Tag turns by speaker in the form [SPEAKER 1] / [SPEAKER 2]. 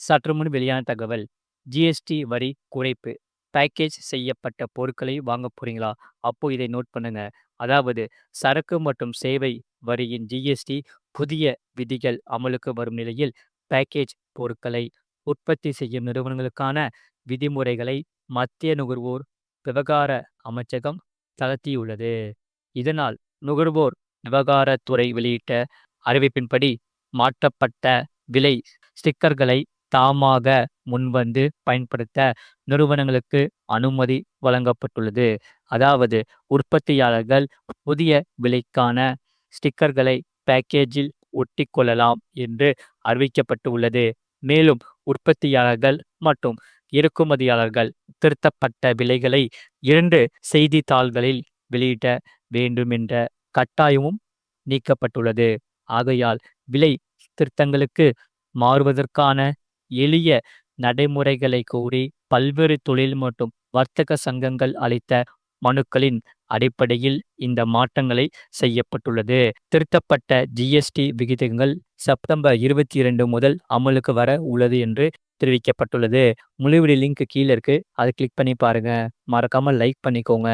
[SPEAKER 1] சற்று முன் வெளியான தகவல் ஜிஎஸ்டி வரி குறைப்பு பேக்கேஜ் செய்யப்பட்ட பொருட்களை வாங்க போறீங்களா? அப்போ இதை நோட் பண்ணுங்க. அதாவது சரக்கு மற்றும் சேவை வரியின் ஜிஎஸ்டி புதிய விதிகள் அமலுக்கு வரும் நிலையில் பேக்கேஜ் பொருட்களை உற்பத்தி செய்யும் நிறுவனங்களுக்கான விதிமுறைகளை மத்திய நுகர்வோர் விவகார அமைச்சகம் தளர்த்தியுள்ளது. இதனால் நுகர்வோர் விவகாரத்துறை வெளியிட்ட அறிவிப்பின்படி மாற்றப்பட்ட விலை ஸ்டிக்கர்களை தாமாக முன்வந்து பயன்படுத்த நிறுவனங்களுக்கு அனுமதி வழங்கப்பட்டுள்ளது. அதாவது உற்பத்தியாளர்கள் புதிய விலைக்கான ஸ்டிக்கர்களை பேக்கேஜில் ஒட்டிக்கொள்ளலாம் என்று அறிவிக்கப்பட்டு உள்ளது மேலும் உற்பத்தியாளர்கள் மற்றும் இறக்குமதியாளர்கள் திருத்தப்பட்ட விலைகளை இரண்டு செய்தித்தாள்களில் வெளியிட வேண்டும் என்ற கட்டாயமும் நீக்கப்பட்டுள்ளது. ஆகையால் விலை திருத்தங்களுக்கு மாறுவதற்கான எளிய நடைமுறைகளை கூறி பல்வேறு தொழில் மற்றும் வர்த்தக சங்கங்கள் அளித்த மனுக்களின் அடிப்படையில் இந்த மாற்றங்களை செய்யப்பட்டுள்ளது. திருத்தப்பட்ட ஜிஎஸ்டி விகிதங்கள் செப்டம்பர் இருபத்தி இரண்டு முதல் அமலுக்கு வர உள்ளது என்று தெரிவிக்கப்பட்டுள்ளது. முழுவடி லிங்க் கீழே இருக்கு. அதை கிளிக் பண்ணி பாருங்க. மறக்காம லைக் பண்ணிக்கோங்க.